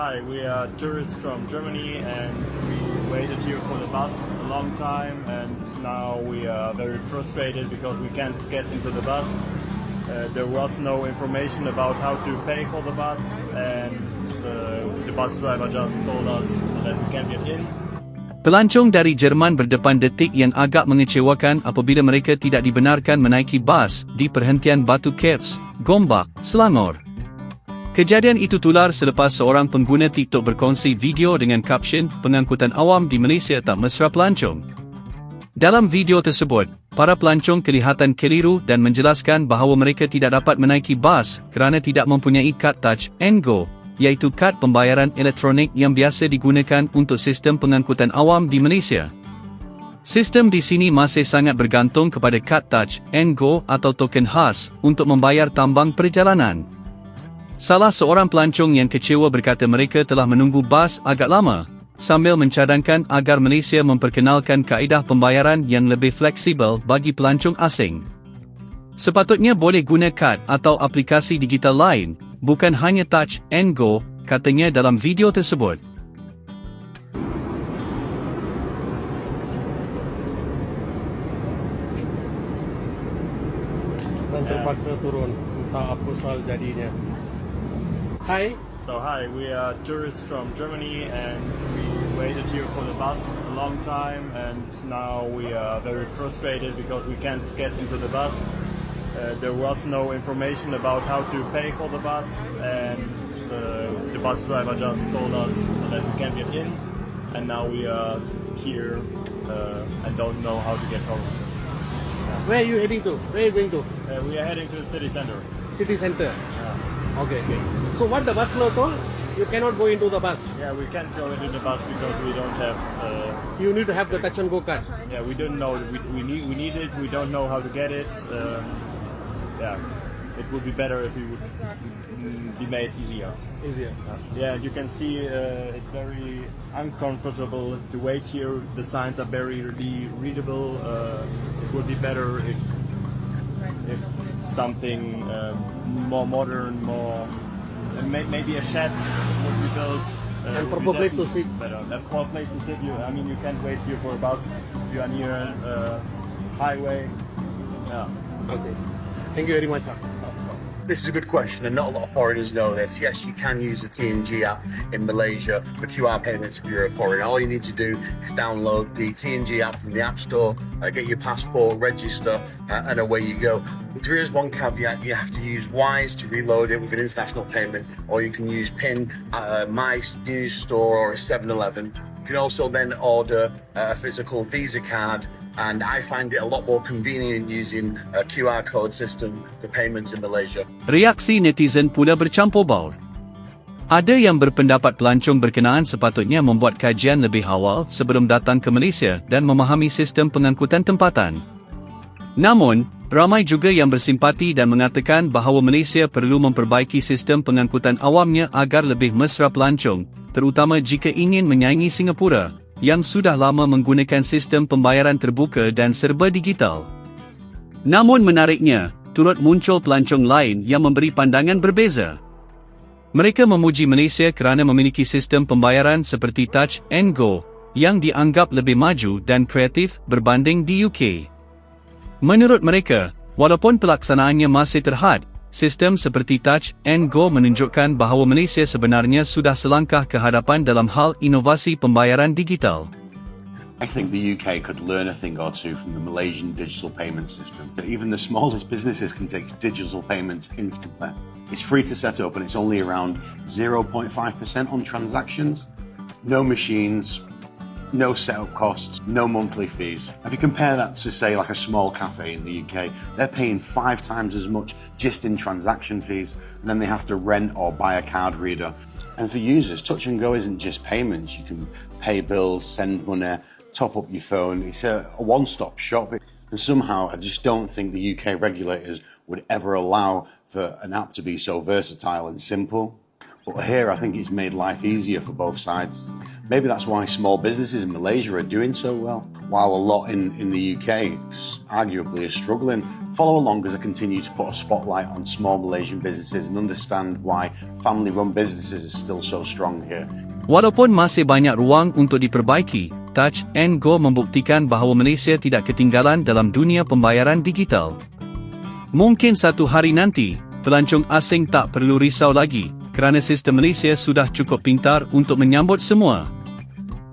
hi, we are tourists from Germany and we waited here for the bus a long time and now we are very frustrated because we can't get into the bus. Uh, there was no information about how to pay for the bus and uh, the bus driver just told us that we can't get in. Pelancong dari Jerman berdepan detik yang agak mengecewakan apabila mereka tidak dibenarkan menaiki bas di perhentian Batu Caves, Gombak, Selangor. Kejadian itu tular selepas seorang pengguna TikTok berkongsi video dengan kaption pengangkutan awam di Malaysia tak mesra pelancong. Dalam video tersebut, para pelancong kelihatan keliru dan menjelaskan bahawa mereka tidak dapat menaiki bas kerana tidak mempunyai kad Touch and Go iaitu kad pembayaran elektronik yang biasa digunakan untuk sistem pengangkutan awam di Malaysia. Sistem di sini masih sangat bergantung kepada kad Touch and Go atau token khas untuk membayar tambang perjalanan. Salah seorang pelancong yang kecewa berkata mereka telah menunggu bas agak lama, sambil mencadangkan agar Malaysia memperkenalkan kaedah pembayaran yang lebih fleksibel bagi pelancong asing. Sepatutnya boleh guna kad atau aplikasi digital lain, bukan hanya touch and go, katanya dalam video tersebut. dan terpaksa turun entah apa soal jadinya Hai So hi, we are tourists from Germany and we waited here for the bus a long time and now we are very frustrated because we can't get into the bus. Uh, there was no information about how to pay for the bus and uh, the bus driver just told us that we can't get in and now we are here uh, and don't know how to get home. where are you heading to where are you going to Uh, we are heading to the city center. city center Yeah. okay okay so what the bus flow told you cannot go into the bus yeah, we can't go into the bus because we don't have uh, you need to have the touch and go card Yeah, we don't know. We, we need we need it. We don't know how to get it. Um, yeah, it would be better if it would mm, be made easier. easier Yeah, you can see uh, it's very uncomfortable to wait here. The signs are very readable. Uh, it would be better if if something um, more modern, more uh, may, maybe a shed would be built. Uh, And proper place to sit. Better. A proper place to sit. You, I mean, you can't wait here for a bus. if You are near a highway. Yeah. okay thank you very much. This is a good question, and not a lot of foreigners know this. Yes, you can use the TNG app in Malaysia for QR payments if you're a foreigner. All you need to do is download the TNG app from the App Store, uh, get your passport, register, uh, and away you go. There is one caveat you have to use Wise to reload it with an international payment, or you can use PIN, uh, My News Store, or a 7 Eleven. You can also then order uh, a physical Visa card and I find it a lot more convenient using a QR code system for payments in Malaysia. Reaksi netizen pula bercampur baur. Ada yang berpendapat pelancong berkenaan sepatutnya membuat kajian lebih awal sebelum datang ke Malaysia dan memahami sistem pengangkutan tempatan. Namun, ramai juga yang bersimpati dan mengatakan bahawa Malaysia perlu memperbaiki sistem pengangkutan awamnya agar lebih mesra pelancong, terutama jika ingin menyaingi Singapura, yang sudah lama menggunakan sistem pembayaran terbuka dan serba digital. Namun menariknya, turut muncul pelancong lain yang memberi pandangan berbeza. Mereka memuji Malaysia kerana memiliki sistem pembayaran seperti Touch and Go, yang dianggap lebih maju dan kreatif berbanding di UK. Menurut mereka, walaupun pelaksanaannya masih terhad, sistem seperti Touch and Go menunjukkan bahawa Malaysia sebenarnya sudah selangkah ke hadapan dalam hal inovasi pembayaran digital. I think the UK could learn a thing or two from the Malaysian digital payment system. Even the smallest businesses can take digital payments instantly. It's free to set up and it's only around 0.5% on transactions. No machines, no setup costs, no monthly fees. If you compare that to, say, like a small cafe in the UK, they're paying five times as much just in transaction fees, and then they have to rent or buy a card reader. And for users, Touch and Go isn't just payments. You can pay bills, send money, top up your phone. It's a, a one stop shop. And somehow, I just don't think the UK regulators would ever allow for an app to be so versatile and simple. But here, I think it's made life easier for both sides. Maybe that's why small businesses in Malaysia are doing so well, while a lot in, in the UK arguably are struggling. Follow along as I continue to put a spotlight on small Malaysian businesses and understand why family run businesses are still so strong here. Walaupun masih banyak ruang untuk diperbaiki, Touch and Go membuktikan bahawa Malaysia tidak ketinggalan dalam dunia pembayaran digital. Mungkin satu hari nanti, pelancong asing tak perlu risau lagi, kerana sistem Malaysia sudah cukup pintar untuk menyambut semua.